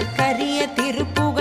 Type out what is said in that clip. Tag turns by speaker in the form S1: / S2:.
S1: கரிய திருப்புகழ்